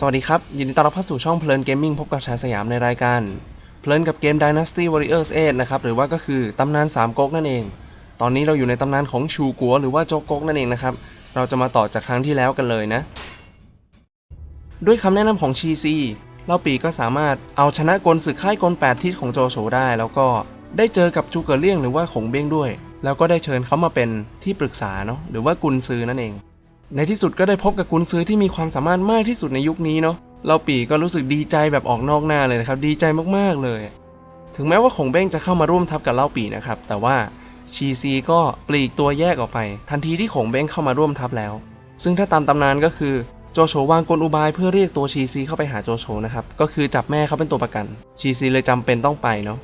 สวัสดีครับ ยินดีต้อนรับเข้าสู่ช่องเพลินเกมมิ่งพบกับชายสยามในรายการ เพลินกับเกม Dynasty Warriors 8นะครับ หรือว่าก็คือตำนาน3ก๊กนั่นเอง ตอนนี้เราอยู่ในตำนานของชูกัวหรือว่าโจก๊กนั่นเองนะครับ เราจะมาต่อจากครั้งที่แล้วกันเลยนะ ด้วยคำแนะนำของชีซีเล่าปีก็สามารถเอาชนะกลศึกค่ายกล 8 ทิศของโจโฉได้ แล้วก็ได้เจอกับจูเกอเลี่ยงหรือว่าขงเบ้งด้วย แล้วก็ได้เชิญเขามาเป็นที่ปรึกษาเนาะหรือว่ากุนซือนั่นเอง ในที่สุดก็ได้พบกับกุนซื้อที่มีความสามารถมากที่สุดในยุคนี้เนาะเล่าปีก็รู้สึกดีใจแบบออกนอกหน้าเลยนะครับ ดีใจมากๆเลย ถึงแม้ว่าขงเบ้งจะเข้ามาร่วมทัพกับเล่าปีนะครับ แต่ว่าชีซีก็ปลีกตัวแยกออกไป ทันทีที่ขงเบ้งเข้ามาร่วมทัพแล้ว ซึ่งถ้าตามตำนานก็คือโจโฉวางกลอุบายเพื่อเรียกตัวชีซีเข้าไปหาโจโฉนะครับ ก็คือจับแม่เขาเป็นตัวประกัน ชีซีเลยจำเป็นต้องไปเนาะ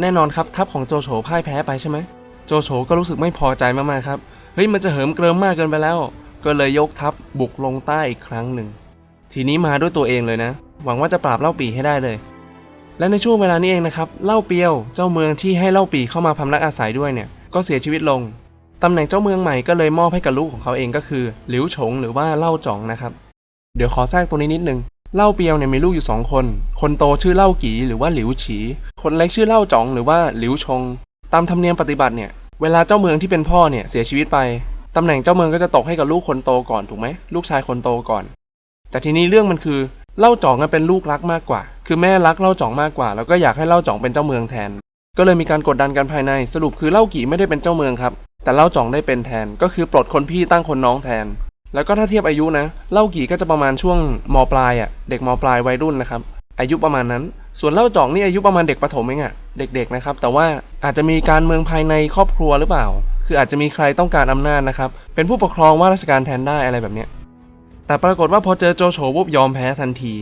แน่นอนครับทัพของโจโฉพ่ายแพ้ไปใช่ไหม โจโฉก็รู้สึกไม่พอใจมากๆครับ เฮ้ยมันจะเหิมเกริมมากเกินไปแล้ว ก็เลยยกทัพบุกลงใต้อีกครั้งหนึ่ง ทีนี้มาด้วยตัวเองเลยนะ หวังว่าจะปราบเล่าปีให้ได้เลย และในช่วงเวลานี้เองนะครับ เล่าเปียวเจ้าเมืองที่ให้เล่าปีเข้ามาพำนักอาศัยด้วยเนี่ย ก็เสียชีวิตลง ตำแหน่งเจ้าเมืองใหม่ก็เลยมอบให้กับลูกของเขาเองก็คือ หลิวฉงหรือว่าเล่าจ่องนะครับ เดี๋ยวขอแทรกตรงนี้นิดนึง เล่าเปียวเนี่ยมีลูกอยู่สองคน คนโตชื่อเล่ากีหรือว่าหลิวฉี คนเล็กชื่อเล่าจ่องหรือว่าหลิวชง ตามธรรมเนียมปฏิบัติเนี่ย เวลาเจ้าเมืองที่เป็นพ่อเนี่ยเสียชีวิตไป ตำแหน่งเจ้าเมืองก็จะตกให้กับลูกคนโตก่อนถูกไหมลูกชายคนโตก่อน แต่ทีนี้เรื่องมันคือเล่าจ่องเป็นลูกรักมากกว่า คือแม่รักเล่าจ่องมากกว่า แล้วก็อยากให้เล่าจ่องเป็นเจ้าเมืองแทน ก็เลยมีการกดดันกันภายในสรุปคือเล่ากี่ไม่ได้เป็นเจ้าเมืองครับแต่เล่าจ่องได้เป็นแทนก็คือปลดคนพี่ตั้งคนน้องแทน แล้วก็ถ้าเทียบอายุนะ เล่ากี่ก็จะประมาณช่วงมปลายอะ่ะเด็กมปลายวัยรุ่นนะครับอายุประมาณนั้น ส่วนเล่าจ่องนี่อายุประมาณเด็กประถมเองอะ่ะเด็กๆนะครับแต่ว่าอาจจะมีการเมืองภายในครอบครัวหรือเปล่า คืออาจจะมีใครต้องการอำนาจนะครับ เป็นผู้ปกครองว่าราชการแทนได้อะไรแบบเนี้ยแต่ปรากฏว่าพอเจอโจโฉปุ๊บยอมแพ้ทันที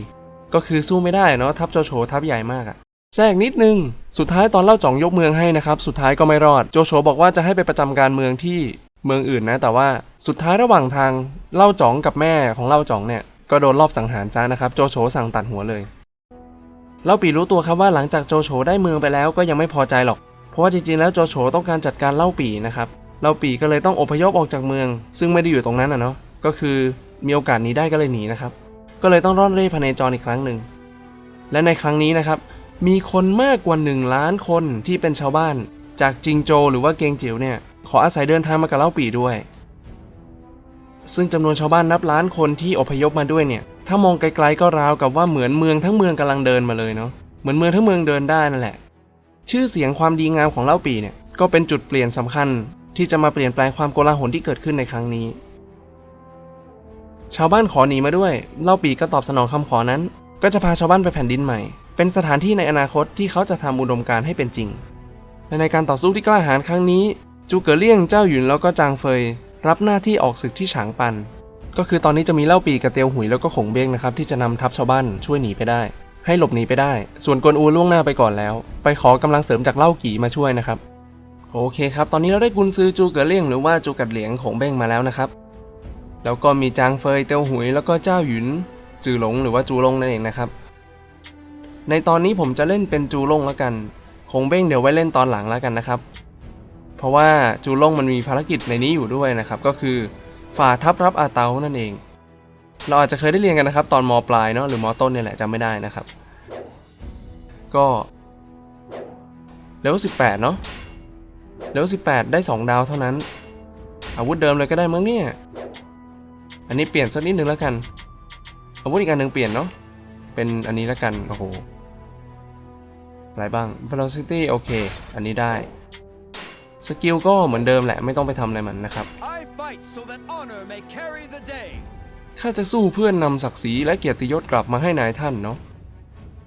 ก็คือสู้ไม่ได้เนาะทัพโจโฉทัพใหญ่มากอะแทรกนิดนึง สุดท้ายตอนเล่าจ่องยกเมืองให้นะครับ สุดท้ายก็ไม่รอด โจโฉบอกว่าจะให้ไปประจำการเมืองที่เมืองอื่นนะ แต่ว่าสุดท้ายระหว่างทางเล่าจ่องกับแม่ของเล่าจ่องเนี่ย ก็โดนรอบสังหารจ้านะครับ โจโฉสั่งตัดหัวเลย เล่าปีรู้ตัวครับว่าหลังจากโจโฉได้เมืองไปแล้วก็ยังไม่พอใจหรอก เพราะว่าจริงๆแล้วโจโฉต้องการจัดการเล่าปีนะครับเล่าปีก็เลยต้องอพยพออกจากเมือง ซึ่งไม่ได้อยู่ตรงนั้นอะเนาะก็คือมีโอกาสหนีได้ก็เลยหนีนะครับ ก็เลยต้องร่อนเร่พเนจรอีกครั้งหนึ่งและในครั้งนี้นะครับ มีคนมากกว่า 1 ล้านคนที่เป็นชาวบ้าน จากจิงโจหรือว่าเกงจิ๋วเนี่ยขออาศัยเดินทางมากับเล่าปีด้วย ซึ่งจำนวนชาวบ้านนับล้านคนที่อพยพมาด้วยเนี่ยถ้ามองไกลๆก็ราวกับว่าเหมือนเมืองทั้งเมืองกำลังเดินมาเลยเนาะเหมือนเมืองทั้งเมืองเดินได้นั่นแหละ ชื่อเสียงความดีงามของเล่าปีเนี่ยก็เป็นจุดเปลี่ยนสำคัญที่จะมาเปลี่ยนแปลงความโกลาหลที่เกิดขึ้นในครั้งนี้ ชาวบ้านขอหนีมาด้วย เล่าปีก็ตอบสนองคำขอนั้น ก็จะพาชาวบ้านไปแผ่นดินใหม่ เป็นสถานที่ในอนาคตที่เขาจะทำอุดมการให้เป็นจริงและในการต่อสู้ที่กล้าหาญครั้งนี้ จูเกอเลี่ยงเจ้าหยุนแล้วก็จางเฟย รับหน้าที่ออกศึกที่ฉางปัน ก็คือตอนนี้จะมีเล่าปีกับเตียวหุยแล้วก็ขงเบ้งนะครับที่จะนำทัพชาวบ้านช่วยหนีไปได้ ให้หลบหนีไปได้ ส่วนกวนอูล่วงหน้าไปก่อนแล้ว ไปขอกำลังเสริมจากเล่ากี่มาช่วยนะครับ โอเคครับ ตอนนี้เราได้กุนซือจูเก๋อเลี่ยงหรือว่าจูกัดเหลียงของเบ้งมาแล้วนะครับ แล้วก็มีจางเฟยเตียวหุย แล้วก็เจ้าหยุน จือหลงหรือว่าจูลงนั่นเองนะครับ ในตอนนี้ผมจะเล่นเป็นจูลงแล้วกัน คงเบ้งเดี๋ยวไว้เล่นตอนหลังแล้วกันนะครับ เพราะว่าจูลงมันมีภารกิจในนี้อยู่ด้วยนะครับ ก็คือฝ่าทัพรับอาเตานั่นเอง เราอาจจะเคยได้เรียนกันนะครับ ตอนมปลายเนาะหรือมต้นเนี่ยแหละจำไม่ได้นะครับ ก็เลเวล18 เนาะเลเวล18 ได้ 2 ดาวเท่านั้น อาวุธเดิมเลยก็ได้มั้งเนี่ย อันนี้เปลี่ยนสักนิดนึงแล้วกัน อาวุธอีกอันหนึ่งเปลี่ยนเนาะเป็นอันนี้แล้วกันโอ้โหอะไรบ้าง velocity โอเค อันนี้ได้ สกิลก็เหมือนเดิมแหละไม่ต้องไปทำอะไรมันนะครับ I fight so that honor may carry the day. ข้าจะสู้เพื่อนนำศักดิ์ศรีและเกียรติยศกลับมาให้นายท่านเนาะ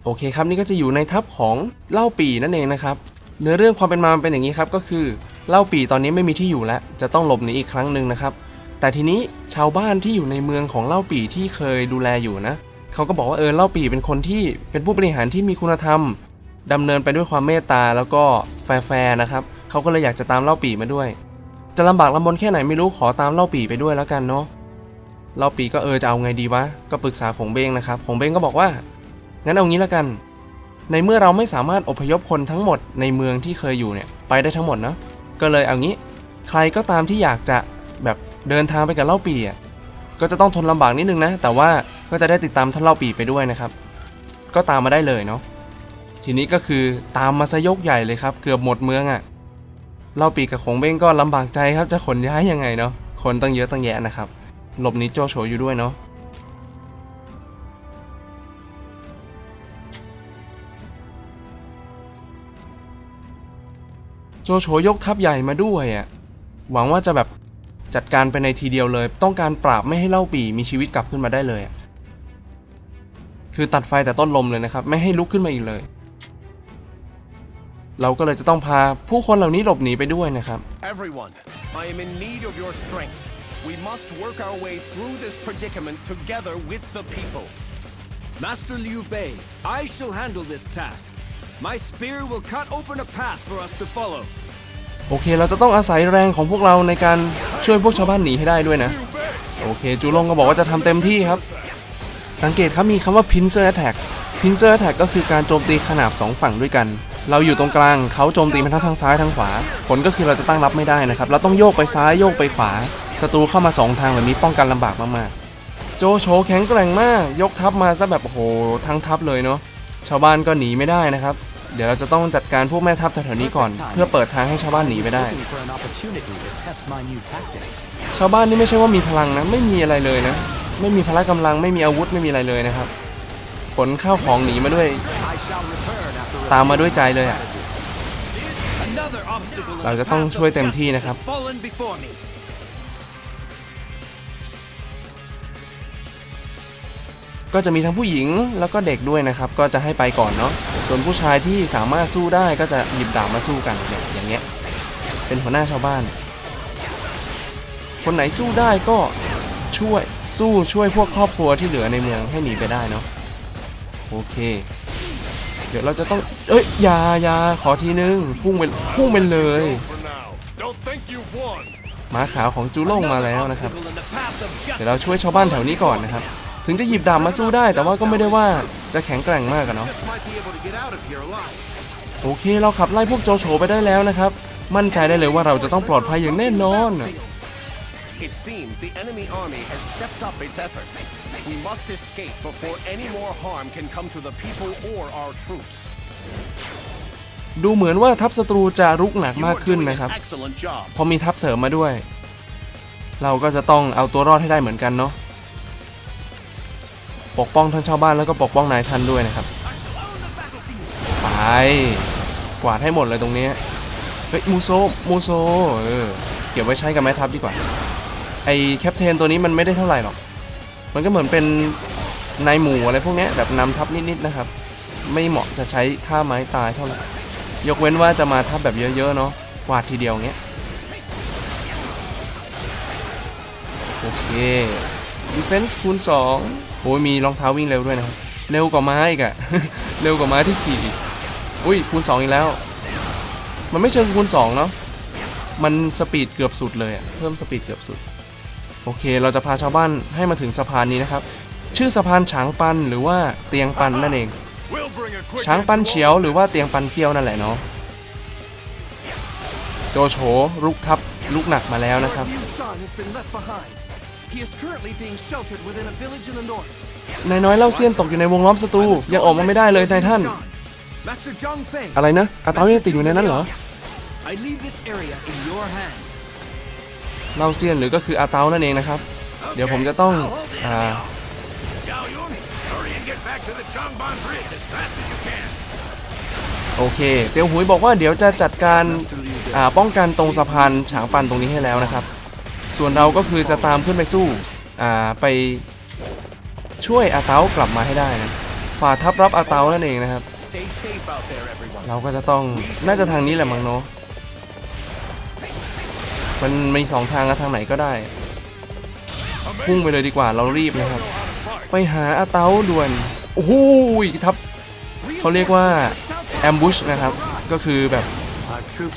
โอเคครับนี่ก็จะอยู่ในทัพของเล่าปีนั่นเองนะครับเนื้อเรื่องความเป็นมาเป็นอย่างนี้ครับก็คือเล่าปีตอนนี้ไม่มีที่อยู่แล้ว จะต้องหลบหนีอีกครั้งหนึ่งนะครับ แต่ทีนี้ชาวบ้านที่อยู่ในเมืองของเล่าปีที่เคยดูแลอยู่นะเขาก็บอกว่าเออเล่าปีเป็นคนที่เป็นผู้บริหารที่มีคุณธรรมดำเนินไปด้วยความเมตตาแล้วก็แฟร์นะครับเขาก็เลยอยากจะตามเล่าปีมาด้วย จะลำบากลำบนแค่ไหนไม่รู้ขอตามเล่าปีไปด้วยแล้วกันเนาะ เล่าปีก็เออจะเอาไงดีวะ ก็ปรึกษาของเบงนะครับของเบงก็บอกว่า งั้นเอางี้ละกัน ในเมื่อเราไม่สามารถอพยพคนทั้งหมดในเมืองที่เคยอยู่เนี่ยไปได้ทั้งหมดเนาะ ก็เลยเอางี้ ใครก็ตามที่อยากจะแบบเดินทางไปกับเล่าปีอะ ก็จะต้องทนลำบากนิดนึงนะ แต่ว่าก็จะได้ติดตามท่านเล่าปีไปด้วยนะครับ ก็ตามมาได้เลยเนาะ ทีนี้ก็คือตามมาซะยกใหญ่เลยครับ เกือบหมดเมืองอะ่ะ เล่าปีกับขงเบ้งก็ลำบากใจครับ จะขนย้ายยังไงเนาะ คนตั้งเยอะตั้งแยะนะครับ หลบหนีโจโฉอยู่ด้วยเนาะโจโฉยกทัพใหญ่มาด้วยอะหวังว่าจะแบบจัดการไปในทีเดียวเลย ต้องการปราบไม่ให้เล่าปีมีชีวิตกลับขึ้นมาได้เลยอะคือตัดไฟแต่ต้นลมเลยนะครับ ไม่ให้ลุกขึ้นมาอีกเลย เราก็เลยจะต้องพาผู้คนเหล่านี้หลบหนีไปด้วยนะครับ Everyone, I am in need of your strength. We must work our way through this predicament together with the people. Master Liu Bei, I shall handle this task. My spear will cut open a path for us to follow. โอเค เราจะต้องอาศัยแรงของพวกเราในการช่วยพวกชาวบ้านหนีให้ได้ด้วยนะ โอเค จูลงก็บอกว่าจะทำเต็มที่ครับ สังเกตครับมีคำว่า pincer attack pincer attack ก็คือการโจมตีขนาบสองฝั่งด้วยกัน เราอยู่ตรงกลาง เขาโจมตีมาทั้งทางซ้ายทางขวา ผลก็คือเราจะตั้งรับไม่ได้นะครับ เราต้องโยกไปซ้ายโยกไปขวา ศัตรูเข้ามาสองทางแบบนี้ป้องกันลำบากมากๆ โจโฉแข็งแกร่งมาก ยกทัพมาซะแบบโอ้โหทั้งทัพเลยเนาะชาวบ้านก็หนีไม่ได้นะครับ เดี๋ยวเราจะต้องจัดการพวกแม่ทัพแถวๆนี้ก่อน เพื่อเปิดทางให้ชาวบ้านหนีไปได้ Looking for an opportunity to test my new tactics. ชาวบ้านนี่ไม่ใช่ว่ามีพลังนะ ไม่มีอะไรเลยนะ ไม่มีพละกำลังไม่มีอาวุธไม่มีอะไรเลยนะครับขนข้าวของหนีมาด้วย I shall return after ตามมาด้วยใจเลยอะ Another obstacle in เรา the จะต้อง path of ช่วยเต็มที่นะครับ ก็จะมีทั้งผู้หญิงแล้วก็เด็กด้วยนะครับ ก็จะให้ไปก่อนเนาะส่วนผู้ชายที่สามารถสู้ได้ก็จะหยิบดาบมาสู้กันเนี่ยอย่างเงี้ยเป็นหัวหน้าชาวบ้าน คนไหนสู้ได้ก็ช่วยสู้ช่วยพวกครอบครัวที่เหลือในเมืองให้หนีไปได้เนาะโอเค เดี๋ยวเราจะต้องเอ้ยยายาขอทีนึงพุ่งไปพุ่งไปเลยม้าขาวของจูโล่งมาแล้วนะครับ เดี๋ยวเราช่วยชาวบ้านแถวนี้ก่อนนะครับ ถึงจะหยิบดาบมาสู้ได้ แต่ว่าก็ไม่ได้ว่าจะแข็งแกร่งมากอะเนาะ Just might be able to get out of here alive. โอเคเราขับไล่พวกโจโฉไปได้แล้วนะครับ มั่นใจได้เลยว่าเราจะต้องปลอดภัยอย่างแน่นอน It seems the enemy army has stepped up its efforts. We must escape before any more harm can come to the people or our troops. ดูเหมือนว่าทัพศัตรูจะรุกหนัก You มาก are ขึ้น doing นะครับ an excellent job. พอมีทัพเสริมมาด้วย เราก็จะต้องเอาตัวรอดให้ได้เหมือนกันเนาะ ปกป้องทั้งชาวบ้านแล้วก็ปกป้องนายท่านด้วยนะครับไปกวาดให้หมดเลยตรงนี้เฮ้ยมูโซมูโซเออเก็บไว้ใช้กับแม่ทัพดีกว่าไอแคปเทนตัวนี้มันไม่ได้เท่าไหร่หรอก มันก็เหมือนเป็นนายหมู่อะไรพวกนี้แบบนำทัพนิดๆนะครับ ไม่เหมาะจะใช้ท่าไม้ตายเท่าไหร่ยกเว้นว่าจะมาทัพแบบเยอะๆเนาะกวาดทีเดียวเงี้ยโอเค defense คูณ2 โอ้ยมีรองเท้าวิ่งเร็วด้วยนะครับเร็วกว่าไม้อีกอะเร็วกว่าไม้ที่ขี่อุ้ยคูณ2อีกแล้ว มันไม่เชิงคูณ2เนาะมันสปีดเกือบสุดเลยเพิ่มสปีดเกือบสุด โอเค เราจะพาชาวบ้านให้มาถึงสะพานนี้นะครับ ชื่อสะพานฉางปันหรือว่าเตียงปันนั่นเองช้างปันเฉียวหรือว่าเตียงปันเกี้ยวนั่นแหละเนาะโจโฉลุกทับลุกหนักมาแล้วนะครับ He is currently being sheltered within a village in the north. นายน้อยเล่าเซียนตกอยู่ในวงล้อมศัตรูยังออกมาไม่ได้เลยนายท่าน Master Zhang Fei, อะไรนะอาเตายังติดอยู่ในนั้นเหรอ I leave this area in your hands. เล่าเซียนหรือก็คืออาเตานั่นเองนะครับ เดี๋ยวผมจะต้องอ่า Zhao Yun, hurry and get back to the Changban Bridge as fast as you can. โอเค เตียวหุยบอกว่าเดี๋ยวจะจัดการอ่าป้องกันตรงสะพานฉางปันตรงนี้ให้แล้วนะครับ ส่วนเราก็คือจะตามขึ้นไปสู้ อ่า ไปช่วยอาเตากลับมาให้ได้นะ ฝ่าทัพรับอาเตานั่นเองนะครับ เราก็จะต้อง น่าจะทางนี้แหละมั้งเนาะ มันมีสองทางอะทางไหนก็ได้ พุ่งไปเลยดีกว่า เรารีบนะครับ ไปหาอาเตาด่วน โอ้โหทับ เขาเรียกว่าแอมบูชนะครับ ก็คือแบบ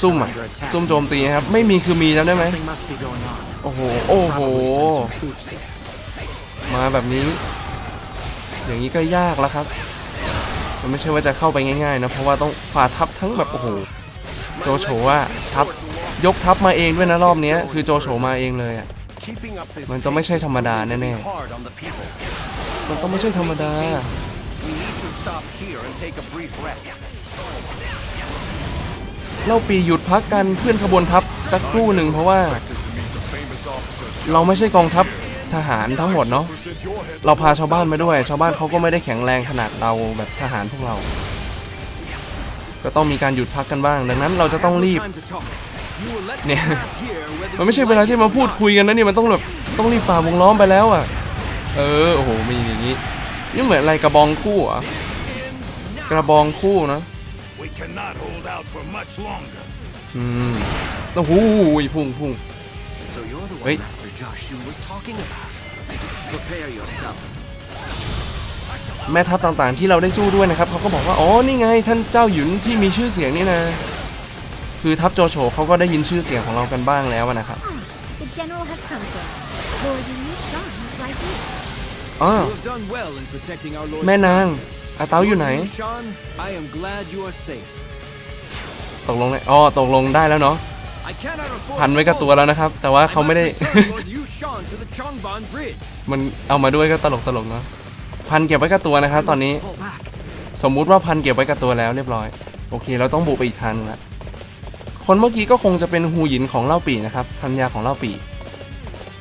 ซุ่ม are อะซุ่มโจมตีนะครับ ไม่มีคือมีจำได้ไหม โอ้โห โอ้โห มาแบบนี้ อย่างนี้ก็ยากแล้วครับ มันไม่ใช่ว่าจะเข้าไปง่ายๆนะ เพราะว่าต้องฝ่าทัพทั้งแบบโอ้โห โจโฉว่าทัพยกทัพมาเองด้วยนะรอบนี้คือโจโฉมาเองเลยอะมันจะไม่ใช่ธรรมดาแน่ hard on the people. มันต้องไม่ใช่ธรรมดาเล่าปีหยุดพักกันเคลื่อนขบวนทัพสักครู่หนึ่งเพราะว่า เราไม่ใช่กองทัพทหารทั้งหมดเนาะเราพาชาวบ้านมาด้วย ชาวบ้านเขาก็ไม่ได้แข็งแรงขนาดเราแบบทหารพวกเรา ก็ต้องมีการหยุดพักกันบ้าง ดังนั้นเราจะต้องรีบ Time to talk. You will let me Nè. pass here whether มันไม่ใช่ you เวลา like ที่ it มา or พูด not. คุยกันนะนี่มันต้องแบบต้องรีบฝ่าวงล้อมไปแล้วอะ เออโอ้โหมีอย่างนี้นี่เหมือนอะไรกระบองคู่เหรอะกระบองคู่นะ We cannot hold out for much longer. อืมโอ้โหพุ่งพุ่ง So you're the one Wait. Master Joshu was talking about. Prepare yourself. แม่ทัพต่างๆที่เราได้สู้ด้วยนะครับเขาก็บอกว่าอ๋อนี่ไงท่านเจ้าหยุนที่มีชื่อเสียงนี่นะคือทัพโจโฉเขาก็ได้ยินชื่อเสียงของเรากันบ้างแล้วนะครับ The general has come for us. Lord Yu Shan is right here. อ๋อ You have done well in protecting our Lord. แม่นางอาเตาอยู่ไหน Lord Shan, I am glad you are safe. ตกลงเลยอ๋อตกลงได้แล้วเนาะ I cannot afford พันไว้กับตัวแล้วนะครับ แต่ว่า I เขาไม่ได้ must return Lord Yu Shan to the Changban Bridge. มันเอามาด้วยก็ตลกตลกๆเนาะพันเก็บไว้กับตัวนะครับ ตอนนี้ Fall back. สมมุติว่าพันเก็บไว้กับตัวแล้วเรียบร้อย โอเค เราต้องบุกไปอีกทางนึงละคนเมื่อกี้ก็คงจะเป็นฮูหยินของเล่าปีนะครับพันยาของเล่าปี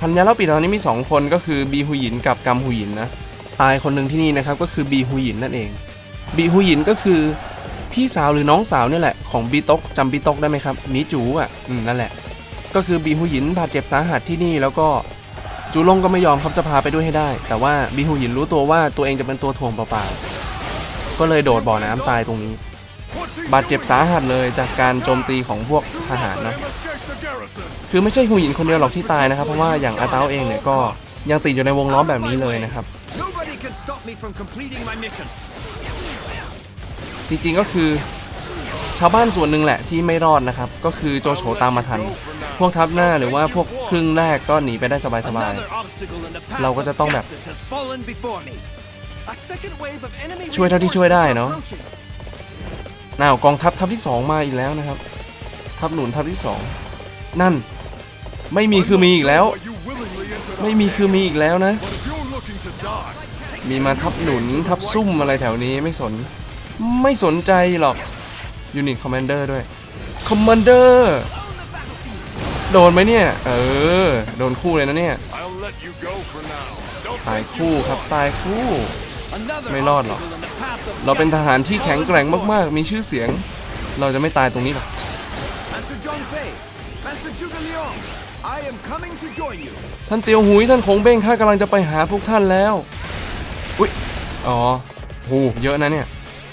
พันยาเล่าปีตอนนี้มีสองคนก็คือบีฮูหยินกับกัมฮูหยินนะตายคนหนึ่งที่นี่นะครับก็คือบีฮูหยินนั่นเองบีฮูหยินก็คือ พี่สาวหรือน้องสาวเนี่ยแหละของบีตกจำบีตกได้ไหมครับหนีจูอะอืมนั่นแหละ ก็คือบีฮูหยินบาดเจ็บสาหัสที่นี่แล้วก็จูลงก็ไม่ยอมครับจะพาไปด้วยให้ได้ แต่ว่าบีฮูหยินรู้ตัวว่าตัวเองจะเป็นตัวถ่วงเปล่าๆก็เลยโดดบ่อน้ำตายตรงนี้ บาดเจ็บสาหัสเลยจากการโจมตีของพวกทหารนะคือไม่ใช่ฮูหยินคนเดียวหรอกที่ตายนะครับ เพราะว่าอย่างอาเต้าเองเนี่ยก็ยังติดอยู่ในวงล้อมแบบนี้เลยนะครับ จริงๆก็คือ ชาวบ้านส่วนหนึ่งแหละที่ไม่รอดนะครับ ก็คือโจโฉตามมาทัน พวกทัพหน้าหรือว่าพวกครึ่งแรกก็หนีไปได้สบาย Another obstacle in the path เราก็จะต้องแบบ of justice has fallen before me. A second wave of enemy ช่วยเท่าที่ช่วยได้เนอะ reinforcements are approaching. ๆน่าวกองทัพทัพที่สองมาอีกแล้วนะครับ ทัพหนุนทัพที่สองนั่นไม่มีคือมีอีกแล้ว You willingly entered ไม่มีคือมีอีกแล้วนะ But if you're looking to die, มีมาทับหนุนทับซุ่มอะไรแถวนี้ไม่สน ไม่สนใจหรอกยูนิตคอมมานเดอร์ด้วยคอมมานเดอร์โดนไหมเนี่ย เออ โดนคู่เลยนะเนี่ย I'll let you go for now. Don't ตาย think คู่ครับตายคู่ Another ไม่รอดหรอก obstacle in the path of เราเป็นทหารที่ justice แข็งแกร่งมากๆ มีชื่อเสียง เราจะไม่ตายตรงนี้หรอก Master John Fei, Master Zhuge Liang, I am coming to join you. ท่านเตียวหุยท่านคงเบ้งข้ากำลังจะไปหาพวกท่านแล้ว อุ้ยอ๋อโหเยอะนะเนี่ย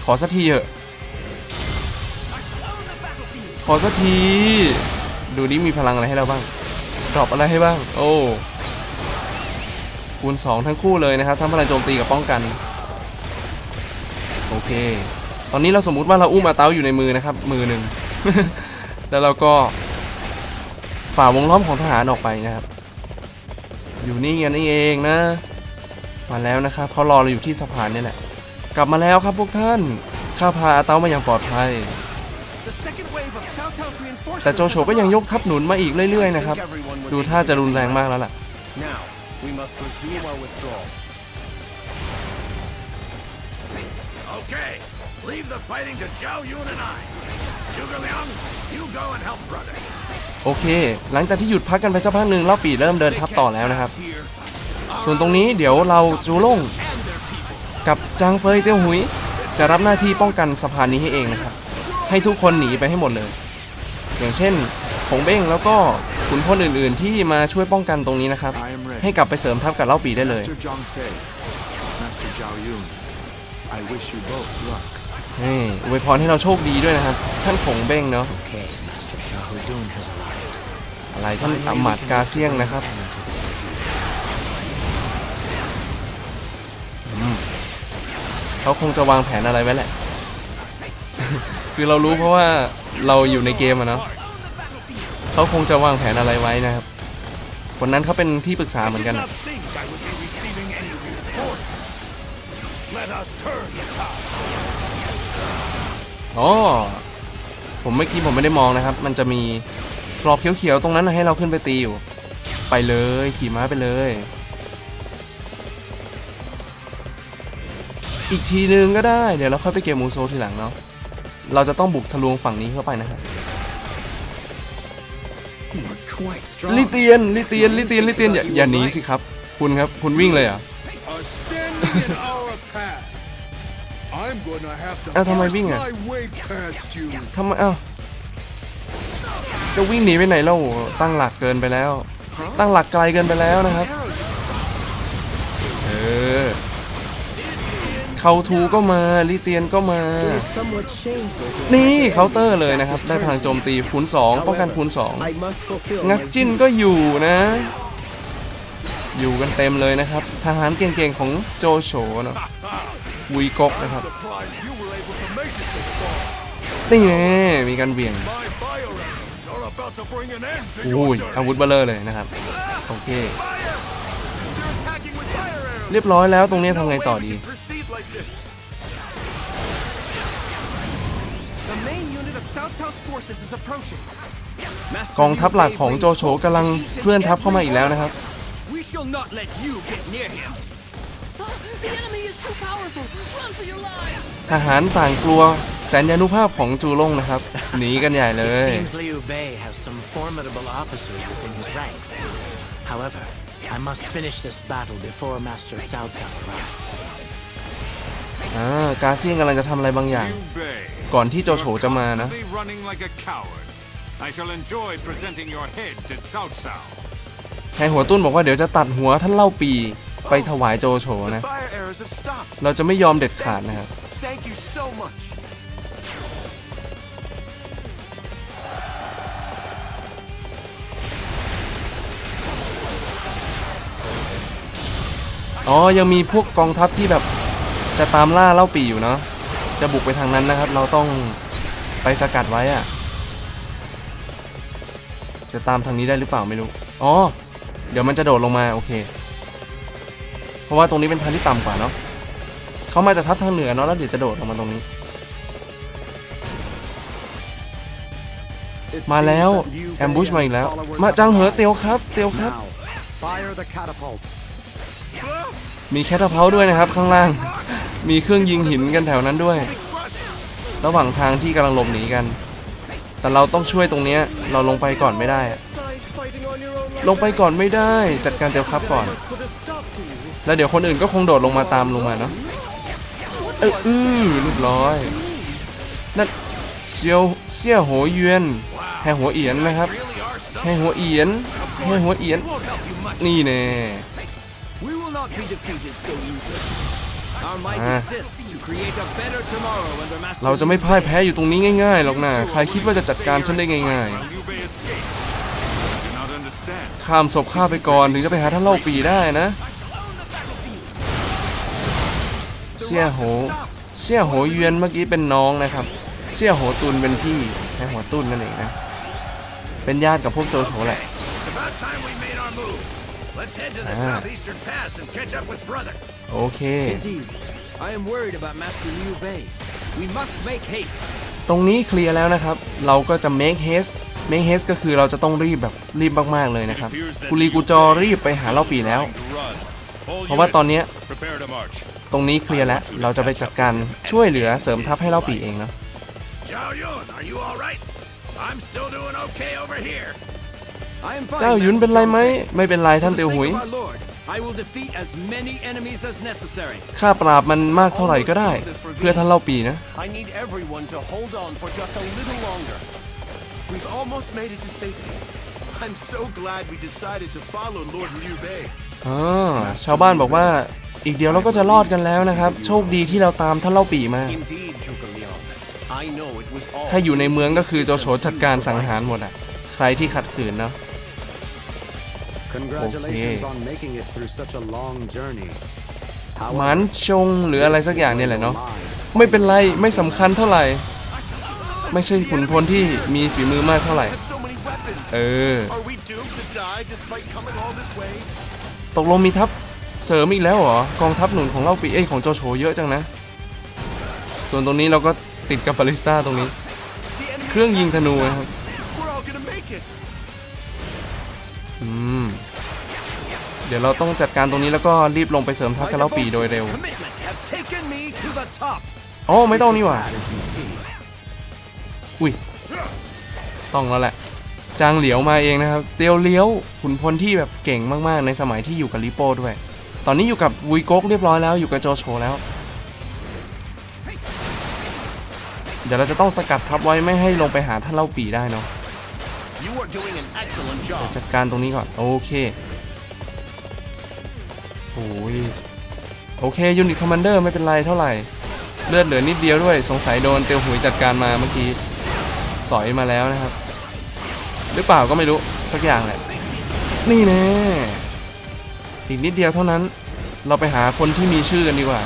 ขอสักทีเถอะ ขอสักที ดูนี้มีพลังอะไรให้เราบ้าง ดรอปอะไรให้บ้าง โอ้คูณ2ทั้งคู่เลยนะครับ ทั้งพลังโจมตีกับป้องกัน โอเค ตอนนี้เราสมมุติว่าเราอุ้มอาเต้าอยู่ในมือนะครับ มือหนึ่ง แล้วเราก็ ฝ่าวงล้อมของทหารออกไปนะครับ อยู่นี่กันนี่เองนะ มาแล้วนะครับเขารอเราอยู่ที่สะพานนี่แหละ กลับมาแล้วครับพวกท่าน ข้าพาอาเต้ามาอย่างปลอดภัย The second wave of Cao Cao's reinforcements แต่โจโฉก็ยังยกทัพหนุนมาอีกเรื่อยๆนะครับ Everyone was ดูท่าจะรุนแรงมากแล้วล่ะ Now, we must resume our withdrawal. Okay, leave the fighting to Zhao Yun and I. Zhuge Liang, you go and help brother. โอเค หลังจากที่หยุดพักกันไปสักพักหนึ่งเล่าปีเริ่มเดินทัพต่อแล้วนะครับ Here, ส่วนตรงนี้เดี๋ยวเราจูล่ง กับจางเฟยเตี้ยวหุย จะรับหน้าที่ป้องกันสะพานนี้ให้เองนะครับ ให้ทุกคนหนีไปให้หมดเลย อย่างเช่นผงเบ้งแล้วก็ขุนพลอื่นๆ ที่มาช่วยป้องกันตรงนี้นะครับ I am ready. ให้กลับไปเสริมทัพกับเล่าปีได้เลย Master Zhang Fei, Master Zhao Yun, I wish you both luck. นี่อวยพรให้เราโชคดีด้วยนะครับ ท่านผงเบ้งเนาะ Okay, Master Shahudun has arrived. อะไรท่านอำมาตย์กาเซียงนะครับ เขาคงจะวางแผนอะไรไว้แหละ คือเรารู้เพราะว่าเราอยู่ในเกมอะเนาะเขาคงจะวางแผนอะไรไว้นะครับ คนนั้นเขาเป็นที่ปรึกษาเหมือนกันอะอ๋อผมเมื่อกี้ผมไม่ได้มองนะครับ มันจะมีกรอบเขียวๆตรงนั้นให้เราขึ้นไปตีอยู่ ไปเลยขี่ม้าไปเลย อีกทีนึงก็ได้ เดี๋ยวเราค่อยไปเก็บมูโซทีหลังเนาะ เราจะต้องบุกทะลวงฝั่งนี้เข้าไปนะครับ You're quite strong. ลิเตียนลิเตียนลิเตียนลิเตียนอย่าอย่าหนีสิครับ คุณครับ คุณวิ่งเลยเหรอะ Are standing in our path. I'm gonna have to เอ้าทำไม force วิ่งอะ my way past you. ทำไมเอ้าจะวิ่งหนีไปไหนเล่าตั้งหลักเกินไปแล้ว ตั้งหลักไกลเกินไปแล้วนะครับ เออ เขาทูก็มาลิเตียนก็มา นี่เคาน์เตอร์เลยนะครับ ได้พลังโจมตีคูณ2ป้องกันคูณ2งักจิ้นก็อยู่นะ อยู่กันเต็มเลยนะครับ ทหารเก่งๆของโจโฉเนาะวุยกกนะครับ นี่แน่มีการเบี่ยงอุ้ยอาวุธเบลเลอร์เลยนะครับ โอเค เรียบร้อยแล้วตรงนี้ทำไงต่อดี like this. The main unit of Cao Cao's forces is approaching. Master กองทัพหลัก Liu Bei ของ brings โจโฉกำลังเคลื่อนทัพเข้ามาอีกแล้วนะครับ We shall not let you get near him. The enemy is too powerful! Run for your lives! ทหารต่างกลัวแสนยานุภาพของจูลงนะครับ หนีกันใหญ่เลย Seems Liu Bei has some formidable officers within his ranks. However, I must finish this battle before Master Cao Cao arrives. อ่ากาเซียนกำลังจะทำอะไรบางอย่าง ก่อนที่โจโฉจะมานะ constantly running like a coward. I shall enjoy presenting your head to Cao Cao. แทหัวตุ้นบอกว่าเดี๋ยวจะตัดหัวท่านเล่าปีไปถวายโจโฉนะ เราจะไม่ยอมเด็ดขาดนะครับ อ๋อ ยังมีพวกกองทัพที่แบบ จะตามล่าเล่าปีอยู่เนาะจะบุกไปทางนั้นนะครับ เราต้องไปสกัดไว้อะจะตามทางนี้ได้หรือเปล่าไม่รู้อ๋อเดี๋ยวมันจะโดดลงมาโอเค เพราะว่าตรงนี้เป็นทางที่ต่ำกว่าเนาะเขามาจากทัพทางเหนือเนาะแล้วเดี๋ยวจะโดดลงมาตรงนี้ It มาแล้ว seems that Liu Bei แอมบูช and มา his อีกแล้ว followers มา have จังเหอ arrived. เตียวครับ เตียวครับ Now, fire the catapults. มีแคทเท้าด้วยนะครับข้างล่าง มีเครื่องยิงหินกันแถวนั้นด้วย ระหว่างทางที่กำลังหลบหนีกัน แต่เราต้องช่วยตรงนี้เราลงไปก่อนไม่ได้ ลงไปก่อนไม่ได้จัดการเจ้าครับก่อน แล้วเดี๋ยวคนอื่นก็คงโดดลงมาตามลงมาเนาะเอออื้อเรียบร้อยนั่นเซียวเสี่ยโหเยวนแห่หัวเอียนนะครับแห่หัวเอียนแห่หัวเอียนนี่แน่ We will not be defeated so easily. Our might Ah. exists to create a better tomorrow under Master เราจะไม่ Liu พ่าย Bei. แพ้อยู่ตรงนี้ง่ายๆหรอกนะใครคิดว่าจะจัดการฉันได้ง่าย While Liu Bei escaped. I do not understand. ๆข้ามศพข้าไปก่อนถึงจะไปหาท่านเล่าปีได้นะ เสี่ยโห เสี่ยโหเยวนเมื่อกี้เป็นน้องนะครับ เสี่ยโหตุนเป็นพี่แค่หัวตุนนั่นเองนะ เป็นญาติกับพวกโจโฉแหละ Let's head to the Ah. southeastern pass and catch up with brother. โอเค Indeed. I am worried about Master Liu Bei. We must make haste. ตรงนี้เคลียร์แล้วนะครับ เราก็จะ make haste make haste ก็คือเราจะต้องรีบแบบรีบมากๆเลยนะครับกุลีกูจอรีบไปหาเล่าปีแล้ว เพราะว่าตอนเนี้ย Prepare to march. ตรงนี้เคลียร์แล้ว เราจะไปจัดการช่วยเหลือเสริมทัพให้เล่าปีเองเนาะ เจ้าหยุน Master เป็นไรไหม Zhao Bei. ไม่เป็นไรท่าน For เตียว the หุย sake of our Lord, I will defeat as many enemies as necessary. ข้าปราบมันมากเท่าไหร่ก็ได้ เพื่อท่านเล่าปีนะ I need everyone to hold on for just a little longer. We've almost made it to safety. I'm so glad we decided to follow Lord Liu Bei. อ่าชาวบ้านบอกว่าอีกเดียวเราก็จะรอดกันแล้วนะครับ โชคดีที่เราตามท่านเล่าปีมา Indeed, Zhuge Liang. I know it was all ถ้าอยู่ในเมืองก็คือโจโฉจัดการสังหารหมดอะ ใครที่ขัดขืนเนาะ Congratulations Okay. on making it through such a long journey. หมันชงหรืออะไรสักอย่างเนี่ยแหละเนาะ Lives ไม่เป็นไรไม่สำคัญเท่าไหร่ ไม่ใช่ขุนพลที่มีฝีมือมากเท่าไหร่ Have so many weapons. เออ Are we doomed to die despite coming all this way? ตกลงมีทัพเสริมอีกแล้วเหรอกองทัพหนุนของเล่าปีเอ้ยของโจโฉเยอะจังนะ ส่วนตรงนี้เราก็ติดกับบาลิสต้าตรงนี้ The enemy เครื่องยิงธนูนะครับ อืม เดี๋ยวเราต้องจัดการตรงนี้แล้วก็รีบลงไปเสริมทัพกับเล่าปีโดยเร็ว Commitment have have taken me to the top. อ๋อไม่ต้องนี่หว่า Bad as you see. อุ้ย ต้องแล้วแหละ จางเหลียวมาเองนะครับ เตียวเลี้ยวขุนพลที่แบบเก่งมากๆ ในสมัยที่อยู่กับลิโป้ด้วย ตอนนี้อยู่กับวุยก๊กเรียบร้อยแล้ว อยู่กับโจโฉแล้ว เดี๋ยวเราจะต้องสกัดทับไว้ไม่ให้ลงไปหาท่านเล่าปีได้เนาะ You are doing an excellent job. จัดการตรงนี้ก่อน โอเคโอ้ยโอเคยูนิตคอมมานเดอร์ไม่เป็นไรเท่าไหร่ เลือดเหลือนิดเดียวด้วย สงสัยโดนเตียวหุยจัดการมาเมื่อกี้ สอยมาแล้วนะครับ หรือเปล่าก็ไม่รู้ สักอย่างแหละ นี่แน่อีกนิดเดียวเท่านั้น เราไปหาคนที่มีชื่อกันดีกว่า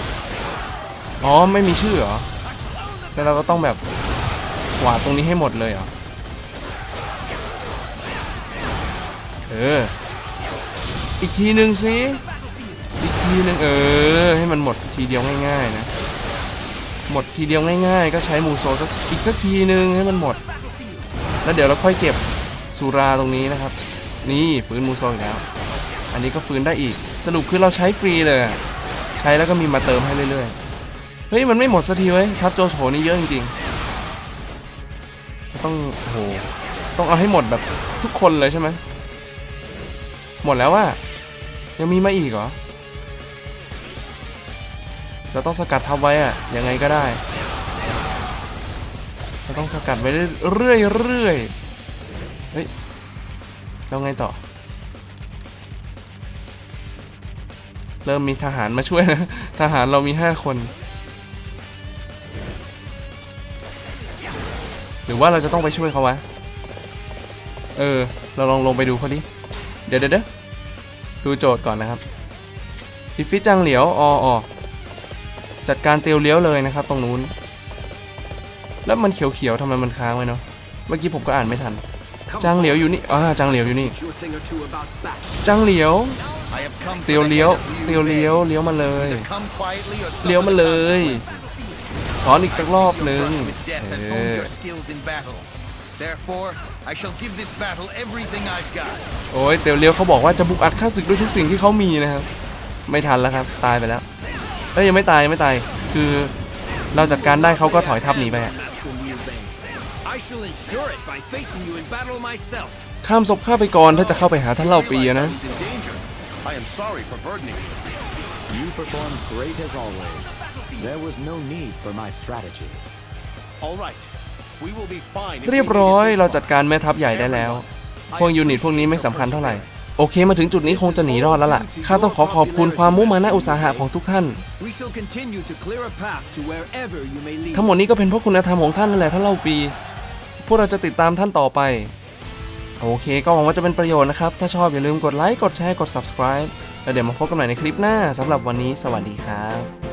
อ๋อ ไม่มีชื่อเหรอ แล้วเราก็ต้องแบบกวาดตรงนี้ให้หมดเลยเหรอ ออ อีกทีหนึ่งสิ อีกทีหนึ่งเออ ให้มันหมดทีเดียวง่ายๆนะ หมดทีเดียวง่ายๆ ก็ใช้มูโซสักอีกสักทีหนึ่งให้มันหมด แล้วเดี๋ยวเราค่อยเก็บสุราตรงนี้นะครับ นี่ฟื้นมูโซอีกแล้ว อันนี้ก็ฟื้นได้อีก สรุปคือเราใช้ฟรีเลย ใช้แล้วก็มีมาเติมให้เรื่อยๆ เฮ้ยมันไม่หมดสักทีเว้ยทับโจโฉนี่เยอะจริงๆ ต้องโอ้โหต้องเอาให้หมดแบบทุกคนเลยใช่ไหม หมดแล้วว่ายังมีมาอีกเหรอ เราต้องสกัดทับไว้อะยังไงก็ได้ เราต้องสกัดไว้เรื่อยๆเรื่อยเฮ้ยแล้วไงต่อ เริ่มมีทหารมาช่วยนะ ทหารเรามีห้าคน หรือว่าเราจะต้องไปช่วยเขาวะ เออ เราลองลงไปดูเขาดิ เดี๋ยวเดี๋ยว ดูโจทย์ก่อนนะครับดิฟิจังเหลียวอออจัดการเตียวเลี้ยวเลยนะครับ ตรงนู้น แล้วมันเขียวๆทำไมมันค้างไว้เนาะเมื่อกี้ผมก็อ่านไม่ทันจางเหลียวอยู่นี่อ่าจางเหลียวอยู่นี่จางเหลียว เตียวเลี้ยว เตียวเลี้ยวเลี้ยวมาเลย เลี้ยวมาเลย สอนอีกสักรอบหนึ่งเออ your skills in battle. Therefore, I shall give this battle everything I've got. โอ้ยเตียวเลี้ยวเขาบอกว่าจะบุกอัดข้าศึกด้วยทุกสิ่งที่เขามีนะครับ ไม่ทันแล้วครับ ตายไปแล้ว เอ้ยยังไม่ตายยังไม่ตาย คือเราจัดการได้เขาก็ถอยทับหนีไปอะ Master Liu Bei. I shall ensure it by facing you in battle myself. ข้ามศพข้าไปก่อนถ้าจะเข้าไปหาท่านเล่าปีอะ Realize นะ I was in danger. I am sorry for burdening you. You performed great as always. There was no need for my strategy. All right. เรียบร้อยเราจัดการแม่ทัพใหญ่ได้แล้ว พวกยูนิตพวกนี้ไม่สำคัญเท่าไหร่ โอเคมาถึงจุดนี้คงจะหนีรอดแล้วล่ะ ข้าต้องขอขอบคุณความมุ่งมานะอุตสาหะของทุกท่าน ทั้งหมดนี้ก็เป็นเพราะคุณธรรมของท่านนั่นแหละท่านเล่าปี พวกเราจะติดตามท่านต่อไป โอเคก็หวังว่าจะเป็นประโยชน์นะครับ ถ้าชอบอย่าลืมกดไลค์ กดแชร์ กด subscribe แล้วเดี๋ยวมาพบกันใหม่ในคลิปหน้าสำหรับวันนี้ สวัสดีครับ